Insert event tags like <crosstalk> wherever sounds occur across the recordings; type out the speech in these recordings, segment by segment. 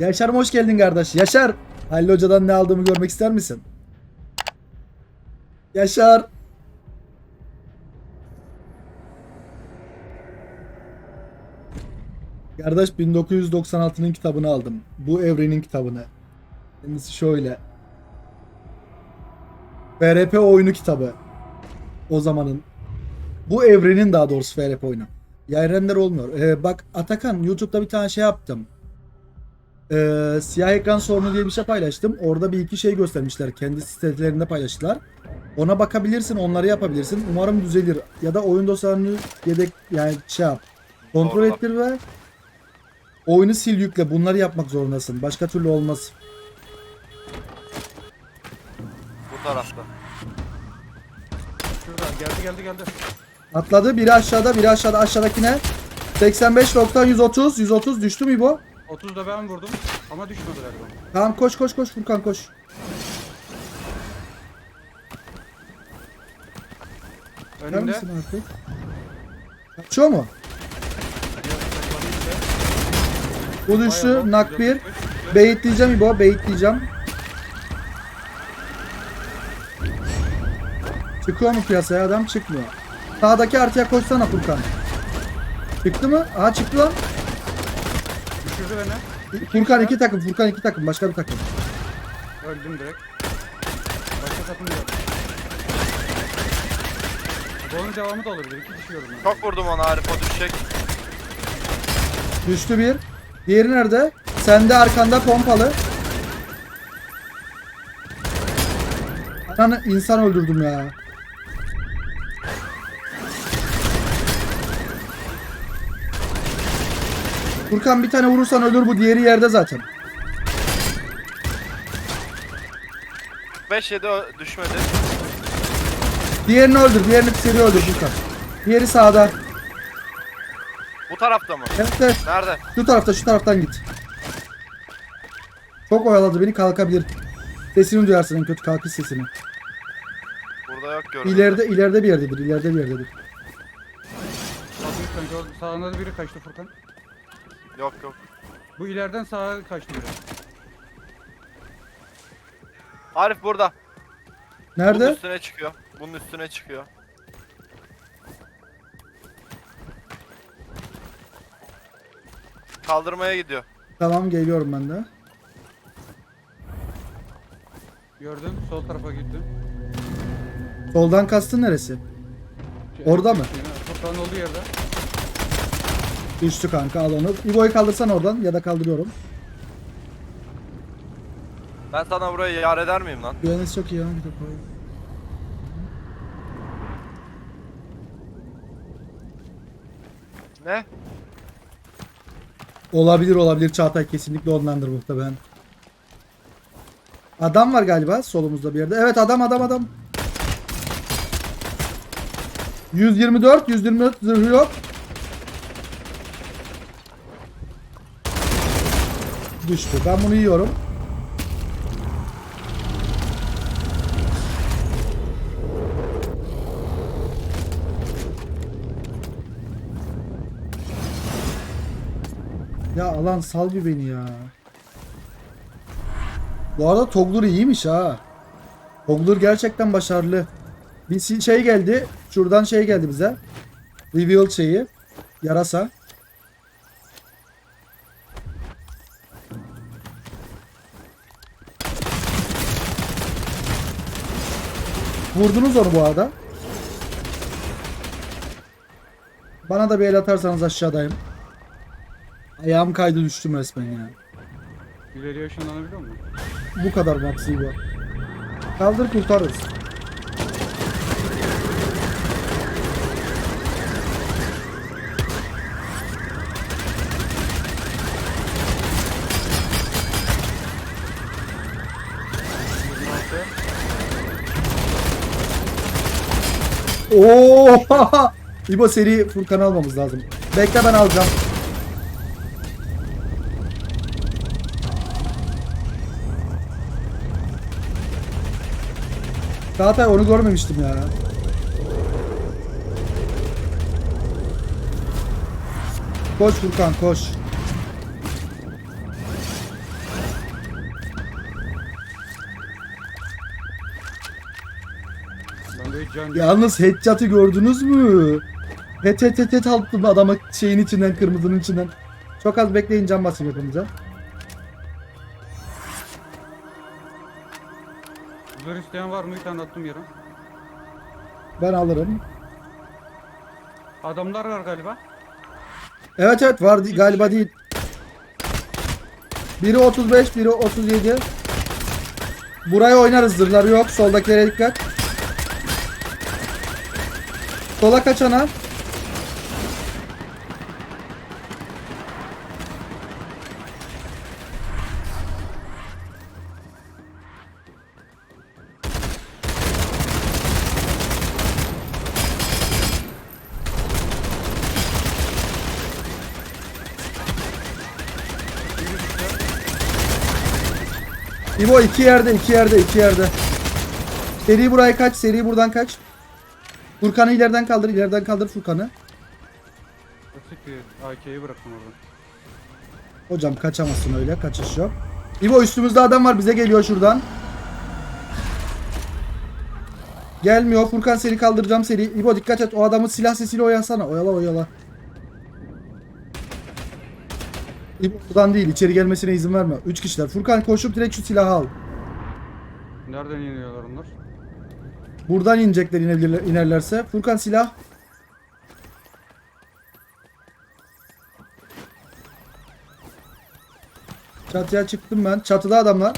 Yaşar'ım hoş geldin kardeş. Yaşar. Halil Hoca'dan ne aldığımı görmek ister misin? Yaşar. Kardeş 1996'nın kitabını aldım. Bu evrenin kitabını. Kendisi şöyle. FRP oyunu kitabı. O zamanın. Bu evrenin daha doğrusu FRP oyunu. Yayrenler olmuyor. Ee, bak Atakan YouTube'da bir tane şey yaptım. Ee, siyah ekran sorunu diye bir şey paylaştım. Orada bir iki şey göstermişler. Kendi sitelerinde paylaştılar. Ona bakabilirsin, onları yapabilirsin. Umarım düzelir. Ya da oyun dosyalarını yedek yani şey yap. Kontrol Doğru. ettir ve oyunu sil yükle. Bunları yapmak zorundasın. Başka türlü olmaz. Bu tarafta. Şurada geldi geldi geldi. Atladı. Biri aşağıda, biri aşağıda. Aşağıdakine. 85 nokta 130. 130 düştü mü bu? 30 da ben vurdum ama düşmedi galiba. Tamam koş koş koş Furkan koş. Ver Önümde. misin artık? Kaçıyor mu? Bu düştü. Nak 1. 165. Beyitleyeceğim İbo. Beyitleyeceğim. Çıkıyor mu piyasaya adam? Çıkmıyor. Sağdaki artıya koşsana Furkan. Çıktı mı? Aha çıktı lan. Düşürdü beni. Furkan iki takım. Furkan iki takım. Başka bir takım. Öldüm direkt. Başka takım yok. Golün devamı da olabilir. İki kişi ben. Çok vurdum ona Arif o düşecek. Düştü bir. Diğeri nerede? Sende arkanda pompalı. Ananı insan öldürdüm ya. Furkan bir tane vurursan ölür bu diğeri yerde zaten. 5 7 ö- düşmedi. Diğerini öldür, diğerini seri öldür Furkan. Diğeri sağda. Bu tarafta mı? Evet evet. Nerede? Şu tarafta, şu taraftan git. Çok oyaladı beni kalkabilir. Sesini duyarsın en kötü kalkış sesini. Burada yok görünüyor. İleride ileride bir yerdedir. ileride bir yerdedir. Sağında da biri kaçtı Furkan. Yok yok. Bu ileriden sağa kaçtı biri. Arif burada. Bunun Nerede? üstüne çıkıyor. Bunun üstüne çıkıyor. Kaldırmaya gidiyor. Tamam geliyorum ben de. Gördün sol tarafa gitti. Soldan kastın neresi? Orada mı? Furkan'ın olduğu yerde. Düştü kanka al onu. İbo'yu kaldırsan oradan ya da kaldırıyorum. Ben sana burayı yar eder miyim lan? Güveniniz çok iyi ya. Bir dakika. Ne? Olabilir olabilir Çağatay kesinlikle ondandır muhtemelen. Adam var galiba solumuzda bir yerde. Evet adam adam adam. 124 124 zırhı yok. Düştü. Ben bunu yiyorum. Ya alan sal bir beni ya. Bu arada Toglur iyiymiş ha. Toglur gerçekten başarılı. Bir şey geldi. Şuradan şey geldi bize. Reveal şeyi. Yarasa. Vurdunuz onu bu arada. Bana da bir el atarsanız aşağıdayım. Ayağım kaydı düştüm resmen ya. İleriye ışınlanabiliyor mu? Bu kadar maxi bu. Kaldır kurtarırız. Oo! <laughs> İbo seri Furkan almamız lazım. Bekle ben alacağım. Çağatay onu görmemiştim ya. Koş Furkan koş. can. Yalnız headshot'ı gördünüz mü? Het het het het attım adama şeyin içinden kırmızının içinden. Çok az bekleyin can basayım hepimize. Zırh isteyen var mı? Bir tane attım yere. Ben alırım. Adamlar var galiba. Evet evet var di- galiba değil. Biri 35, biri 37. Buraya oynarız zırhları yok. Soldakilere dikkat. Sola kaçana. İbo iki yerde, iki yerde, iki yerde. Seri buraya kaç, seri buradan kaç. Furkan'ı ileriden kaldır, ileriden kaldır Furkan'ı. Siktir. AK'yi bıraktım orada. Hocam kaçamazsın öyle, kaçış yok. İbo üstümüzde adam var, bize geliyor şuradan. Gelmiyor. Furkan seni kaldıracağım seri. İbo dikkat et. O adamı silah sesiyle oyalasana. Oyala oyala. İbo buradan değil. içeri gelmesine izin verme. Üç kişiler. Furkan koşup direkt şu silahı al. Nereden iniyorlar onlar? Buradan inecekler inebilirler, inerlerse. Furkan silah. Çatıya çıktım ben. Çatıda adamlar.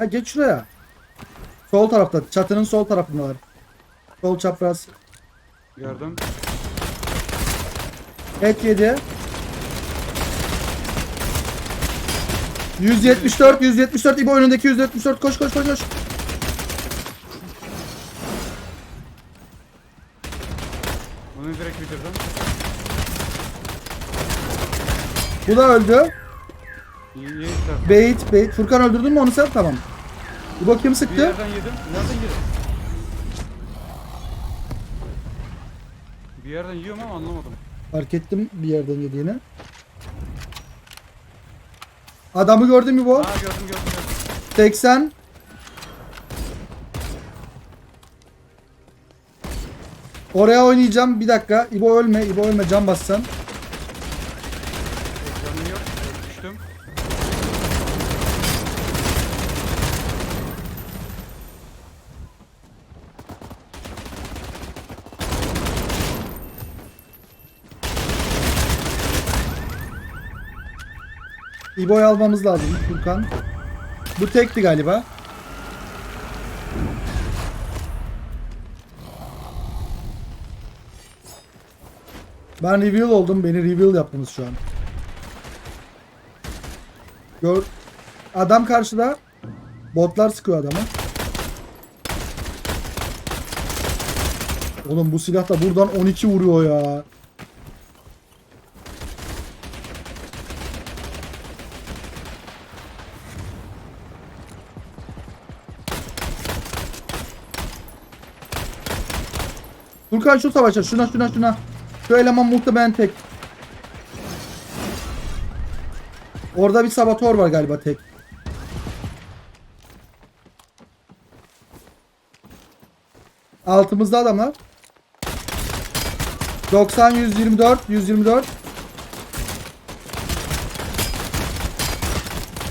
Ya geç şuraya. Sol tarafta. Çatının sol tarafındalar. Sol çapraz. Gördüm. Et yedi. 174, 174 İbo önündeki 174 koş koş koş koş. Bunu direkt bitirdim. Bu da öldü. İyi. Bait, bait. Furkan öldürdün mü onu sen? Tamam. Kim Bir sıktı? yerden yedim. Nereden yedim? Bir yerden yiyorum ama anlamadım. Fark ettim bir yerden yediğini. Adamı gördün mü bu? Ha gördüm gördüm gördüm. 80. Oraya oynayacağım. Bir dakika. İbo ölme. İbo ölme. Can bassan. Canım yok. Düştüm. İbo'yu almamız lazım Furkan. Bu tekti galiba. Ben reveal oldum. Beni reveal yaptınız şu an. Gör. Adam karşıda. Botlar sıkıyor adamı. Oğlum bu silah da buradan 12 vuruyor ya. Furkan şu savaşa şuna şuna şuna. Şu eleman muhtemelen tek. Orada bir saboteur var galiba tek. Altımızda adamlar. 90 124 124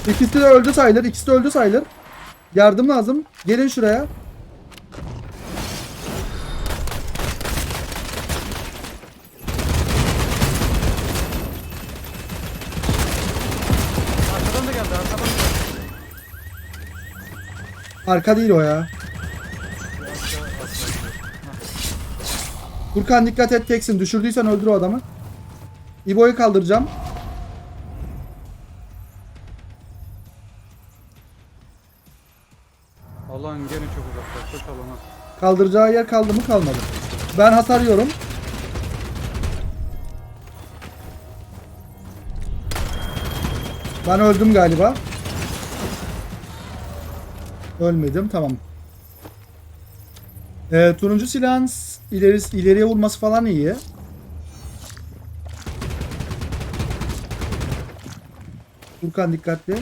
İkisi de öldü sayılır. ikisi de öldü sayılır. Yardım lazım. Gelin şuraya. Arkadan da geldi arkadan da geldi. Arka değil o ya. Furkan dikkat et teksin. Düşürdüysen öldür o adamı. İbo'yu kaldıracağım. Allah'ın gene çok uzaklaştı salona. Kaldıracağı yer kaldı mı kalmadı. Ben hasar yiyorum. Ben öldüm galiba. Ölmedim. Tamam. Ee, turuncu silahın ileri, ileriye vurması falan iyi. Furkan dikkatli.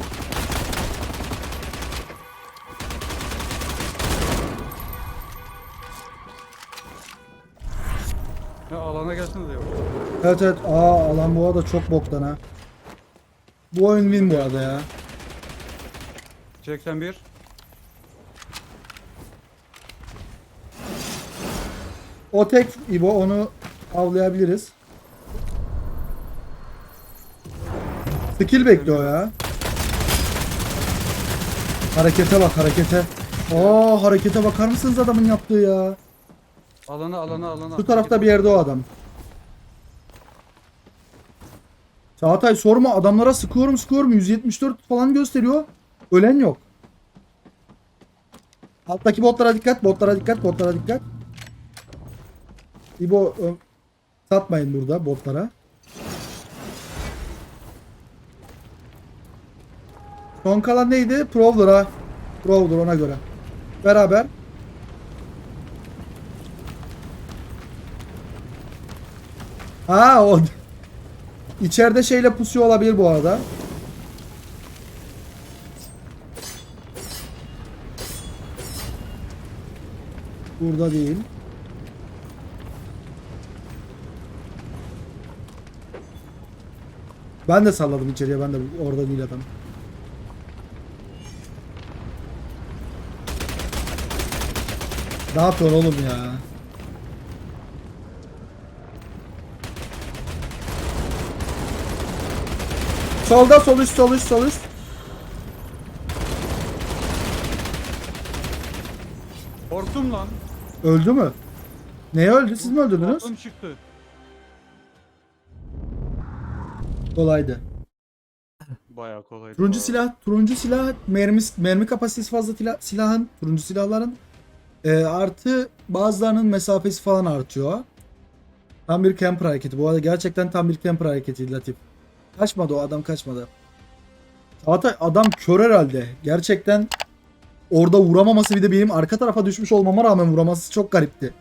Ya alana gelsene diyor. Evet evet. Aa alan bu arada çok boktan ha. Bu oyun win bu arada ya. 81. O tek İbo onu avlayabiliriz. Skill bekliyor ya. Harekete bak harekete. Aa harekete bakar mısınız adamın yaptığı ya? Alana alana alana. Şu tarafta bir yerde o adam. Çağatay sorma adamlara sıkıyorum sıkıyorum 174 falan gösteriyor. Ölen yok. Alttaki botlara dikkat, botlara dikkat, botlara dikkat. İbo satmayın burada botlara. Son kalan neydi? Prowler ha. Prowler ona göre. Beraber. Ha o <laughs> içeride şeyle pusuyor olabilir bu arada. Burada değil. Ben de salladım içeriye. Ben de orada değil adam. Ne yapıyorsun oğlum ya? Solda sol üst sol üst sol üst. Korktum lan. Öldü mü? Neye öldü? Siz mi öldürdünüz? Korktum çıktı. Kolaydı. Bayağı kolay. Turuncu silah, turuncu silah mermi mermi kapasitesi fazla tila- silahın, turuncu silahların e, artı bazılarının mesafesi falan artıyor. Tam bir camper hareketi. Bu arada gerçekten tam bir camper hareketi Latif. Kaçmadı o adam kaçmadı. Çağatay adam kör herhalde. Gerçekten orada vuramaması bir de benim arka tarafa düşmüş olmama rağmen vuraması çok garipti.